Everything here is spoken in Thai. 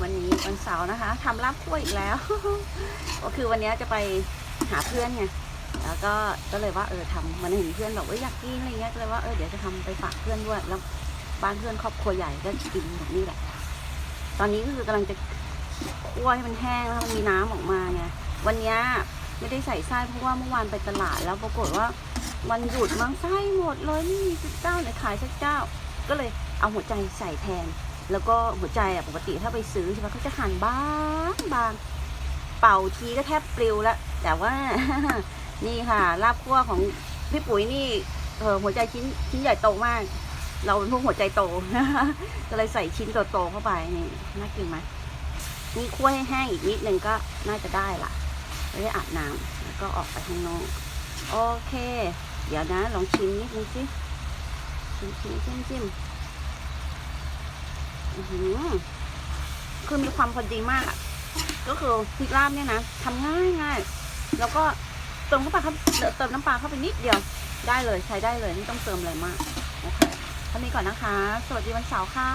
วันนี้วันเสาร์นะคะทำลาบคั่วอีกแล้ว ก็คือวันนี้จะไปหาเพื่อนไงแล้วก็ก็เลยว่าเออทำมันเห็นเพื่อนบอกว่าอยากกินอะไรเงี้ยก็เลยว่าเออเดี๋ยวจะทำไปฝากเพื่อนด้วย แล้วบ้านเพื่อนครอบครัวใหญ่ก็กินแบบนี้แหละ ตอนนี้ก็คือกำลังจะคั่วให้มันแห้งแล้วมันมีน้ำออกมาไงวันนี้ไม่ได้ใส่ไส้เพราะว่าเมื่อวานไปตลาดแล้วปรากฏว่าวันหยุดมั้งไส้หมดเลยไม่มีสักเจ้าไหนขายสักเจ้า ก็เลยเอาหัวใจใส่แทน แล้วก็หัวใจอะปกติถ้าไปซื้อใช่ไหมเขาจะหั่นบางบางเป่าทีก็แทบปลิวแล้วแต่ว่า นี่ค่ะลาบคั่วของพี่ปุ๋ยนี่เออหัวใจชิ้นชิ้นใหญ่โตมาก เราเป็นพวกหัวใจโตก็เลยใส่ชิ้นโตๆเข้าไปนี่น่ากินไหมนี่คั่วให้แห้งอีกนิดนึงก็น่าจะได้ละไม่ได้อาบน้ำแล้วก็ออกไปข้างนอกโอเค เดี๋ยวนะลองชิมนิดนึงสิชิมชิมจิ้มจิ้ม คือมีความพอดีมากอะ ก็คือพริกลาบเนี่ยนะทำง่ายง่ายแล้วก็เติมน้ำปลาครับเติมน้ำปลาเข้าไปนิดเดียว ได้เลยใช้ได้เลยไม่ต้องเติมอะไรมากโอเคเท่านี้ก่อนนะคะ สวัสดีวันเสาร์ค่ะ